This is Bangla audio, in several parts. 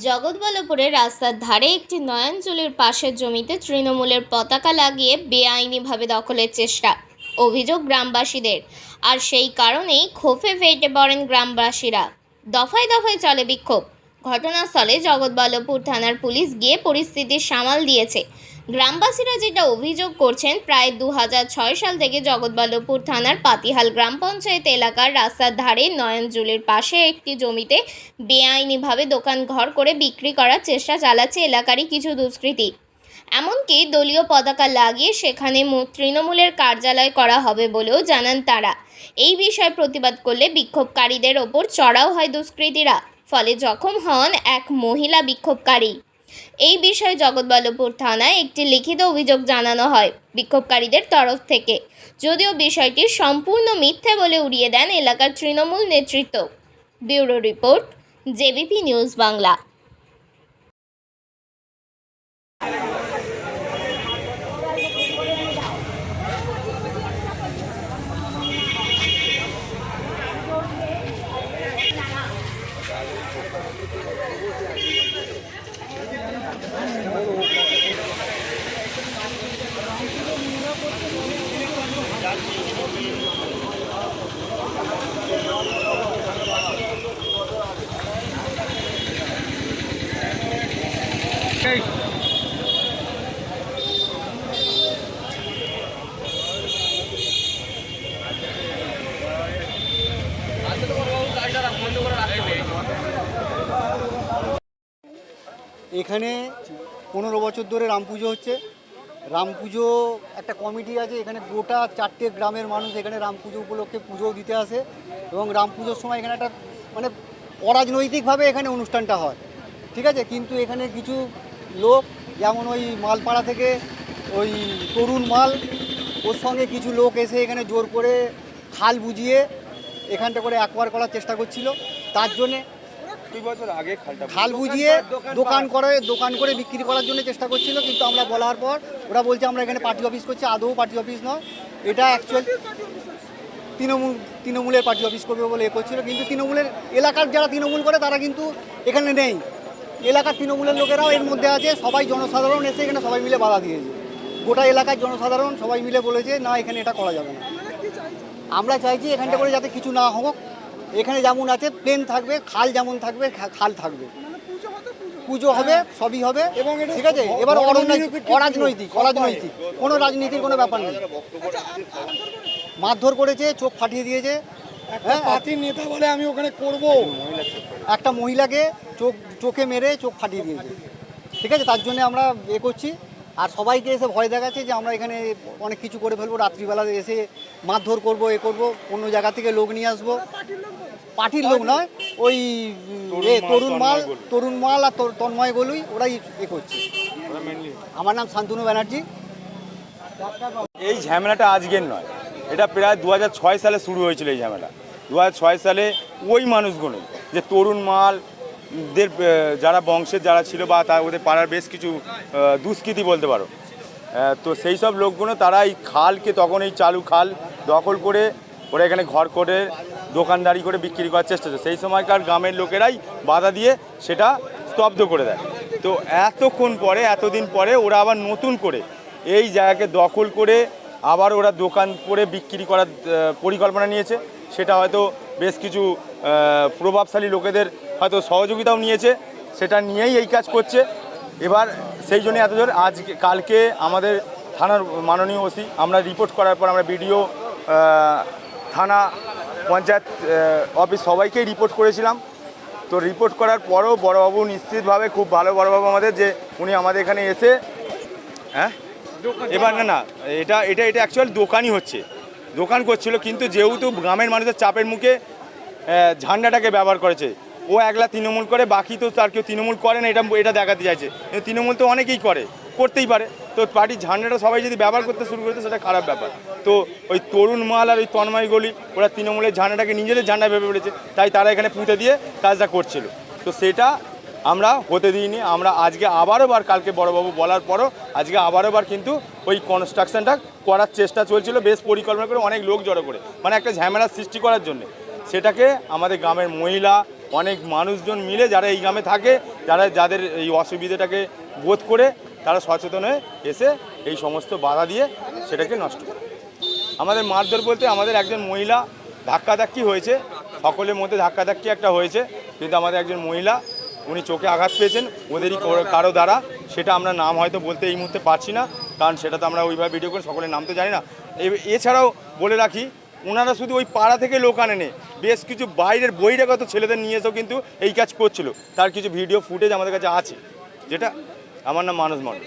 জগৎবল্লপুরে রাস্তার ধারে একটি নয়নজলির পাশের জমিতে তৃণমূলের পতাকা লাগিয়ে বেআইনিভাবে দখলের চেষ্টা। অভিযোগ গ্রামবাসীদের। আর সেই কারণেই ক্ষোভে ফেটে পড়েন গ্রামবাসীরা। দফায় দফায় চলে বিক্ষোভ। ঘটনাস্থলে জগৎবল্লভপুর থানার পুলিশ গিয়ে পরিস্থিতি সামাল দিয়েছে। গ্রামবাসীরা যেটা অভিযোগ করছেন, প্রায় দু হাজার ছয় সাল থেকে জগৎবল্লভপুর থানার পাতিহাল গ্রাম পঞ্চায়েত এলাকার রাস্তার ধারে নয়নজুলির পাশে একটি জমিতে বেআইনিভাবে দোকান ঘর করে বিক্রি করার চেষ্টা চালাচ্ছে এলাকারই কিছু দুষ্কৃতী। এমনকি দলীয় পতাকা লাগিয়ে সেখানে তৃণমূলের কার্যালয় করা হবে বলেও জানান তারা। এই বিষয়ে প্রতিবাদ করলে বিক্ষোভকারীদের ওপর চড়াও হয় দুষ্কৃতীরা, ফলে জখম হন এক মহিলা বিক্ষোভকারী। এই বিষয়ে জগৎবল্লভপুর থানায় একটি লিখিত অভিযোগ জানানো হয় বিক্ষোভকারীদের তরফ থেকে। যদিও বিষয়টি সম্পূর্ণ মিথ্যে বলে উড়িয়ে দেন এলাকার তৃণমূল নেতৃত্ব। Bureau report JBP news Bangla. এখানে পনেরো বছর ধরে রাম পুজো হচ্ছে। রাম পুজো, একটা কমিটি আছে, এখানে গোটা চারটে গ্রামের মানুষ এখানে রাম পুজো উপলক্ষে পুজো দিতে আসে এবং রাম পুজোর সময় এখানে একটা মানে অরাজনৈতিকভাবে এখানে অনুষ্ঠানটা হয়। ঠিক আছে? কিন্তু এখানে কিছু লোক, যেমন ওই মালপাড়া থেকে ওই তরুণ মাল, ওর সঙ্গে কিছু লোক এসে এখানে জোর করে খাল বুঝিয়ে এখানটা করে একবার করার চেষ্টা করছিল। তার জন্যে খাল বুঝিয়ে দোকান করে দোকান করে বিক্রি করার জন্য চেষ্টা করছিল কিন্তু আমরা বলার পর ওরা বলছে আমরা এখানে পার্টি অফিস করছি আদৌ পার্টি অফিস নয়। এটা অ্যাকচুয়াল তৃণমূল তৃণমূলের পার্টি অফিস করবে বলে এ করছিল কিন্তু তৃণমূলের এলাকার যারা তৃণমূল করে তারা কিন্তু এখানে নেই। এলাকার তৃণমূলের লোকেরাও এর মধ্যে আছে সবাই জনসাধারণ এসে এখানে সবাই মিলে বাধা দিয়েছে। গোটা এলাকার জনসাধারণ সবাই মিলে বলেছে না এখানে এটা করা যাবে না। আমরা চাইছি এখানটা করে যাতে কিছু না হোক এখানে যেমন আছে প্লেন থাকবে খাল যেমন থাকবে খাল থাকবে। পুজো হবে সবই হবে এবং ঠিক আছে এবার অরাজনৈতিক অরাজনৈতিক অরাজনৈতিক কোনো রাজনীতির কোনো ব্যাপার নেই। মারধর করেছে চোখ ফাটিয়ে দিয়েছে। হ্যাঁ পার্টির নেতা বলে আমি ওখানে করব। একটা মহিলাকে চোখ চোখে মেরে চোখ ফাটিয়ে দিয়েছে। ঠিক আছে তার জন্য আমরা এ করছি। আর সবাইকে এসে ভয় দেখাচ্ছে যে আমরা এখানে অনেক কিছু করে ফেলব রাত্রিবেলা এসে মারধর করব এ করব অন্য জায়গা থেকে লোক নিয়ে আসব। পার্টির লোক নয় ওই তরুণ মাল তরুণ মাল আর তর- তন্ময় গলুই ওরাই এ করছে। আমার নাম শান্তনু ব্যানার্জি। এই ঝামেলাটা আজকের নয়। এটা প্রায় দু হাজার ছয় সালে শুরু হয়েছিল এই ঝামেলা। দু হাজার ছয় সালে ওই মানুষগুলো যে তরুণ মাল দের যারা বংশের যারা ছিল বা তা ওদের পাড়ার বেশ কিছু দুষ্কৃতী বলতে পারো। তো সেই সব লোকগুলো তারা এই খালকে তখন এই চালু খাল দখল করে ওরা এখানে ঘর করে, দোকানদারি করে বিক্রি করার চেষ্টা করছে। সেই সময়কার গ্রামের লোকেরাই বাধা দিয়ে সেটা স্তব্ধ করে দেয়। তো এতক্ষণ পরে, এতদিন পরে ওরা আবার নতুন করে এই জায়গাকে দখল করে আবার ওরা দোকান করে বিক্রি করার পরিকল্পনা নিয়েছে। সেটা হয়তো বেশ কিছু প্রভাবশালী লোকেদের হয়তো সহযোগিতাও নিয়েছে, সেটা নিয়েই এই কাজ করছে। এবার সেই জন্য এত জোর আজকে কালকে আমাদের থানার মাননীয় ওসি, আমরা রিপোর্ট করার পর আমরা বিডিও থানা পঞ্চায়েত অফিস সবাইকেই রিপোর্ট করেছিলাম। তো রিপোর্ট করার পরও বড়বাবু নিশ্চিতভাবে খুব ভালো বড়বাবু আমাদের যে উনি আমাদের এখানে এসে হ্যাঁ? এবার না না, এটা এটা এটা অ্যাকচুয়াল দোকানই হচ্ছে। দোকান করছিল, কিন্তু যেহেতু গ্রামের মানুষের চাপের মুখে ঝান্ডাটাকে ব্যবহার করেছে। ও একলা তৃণমূল করে, বাকি তো তার কেউ তৃণমূল করে না, এটা এটা দেখাতে চাইছে। তৃণমূল তো অনেকেই করে, করতেই পারে। তো পার্টির ঝান্ডাটা সবাই যদি ব্যবহার করতে শুরু করতে সেটা খারাপ ব্যাপার। তো ওই তরুণ মাল আর ওই তন্ময় গলি, ওরা তৃণমূলের ঝান্ডাটাকে নিজেদের ঝান্ডা ভেবে পড়েছে তাই তারা এখানে পুঁতে দিয়ে কাজটা করছিল। তো সেটা আমরা হতে দিইনি, আমরা আজকে আবারও বার, কালকে বড়বাবু বলার পরও আজকে আবারও বার কিন্তু ওই কনস্ট্রাকশনটা করার চেষ্টা চলছিল, বেশ পরিকল্পনা করে অনেক লোক জড়ো করে। মানে একটা ঝামেলার সৃষ্টি করার জন্য। সেটাকে আমাদের গ্রামের মহিলা, অনেক মানুষজন মিলে যারা এই গ্রামে থাকে, যারা যাদের এই অসুবিধাটাকে বোধ করে, তারা সচেতন হয়ে এসে এই সমস্ত বাধা দিয়ে সেটাকে নষ্ট করে। আমাদের মারধর বলতে আমাদের একজন মহিলা ধাক্কাধাক্কি হয়েছে, সকলের মধ্যে ধাক্কাধাক্কি একটা হয়েছে, কিন্তু আমাদের একজন মহিলা, উনি চোখে আঘাত পেয়েছেন, ওদেরই কারো- দ্বারা, সেটা আমরা নাম হয়তো বলতে এই মুহূর্তে পারছি না, কারণ সেটা তো আমরা ওইভাবে ভিডিও করে সকলের নাম তো জানি না। এছাড়াও বলে রাখি ওনারা শুধু ওই পাড়া থেকে লোক আনেনে, বেশ কিছু বাইরের বহিরাগত ছেলেদের নিয়ে এসেও কিন্তু এই কাজ করছিল। তার কিছু ভিডিও ফুটেজ আমাদের কাছে আছে, যেটা আমার নাম মানস মণ্ডল।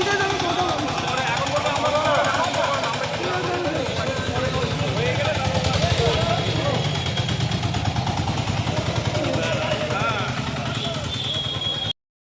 দিয়েছে বলল ঠিক আছে আমি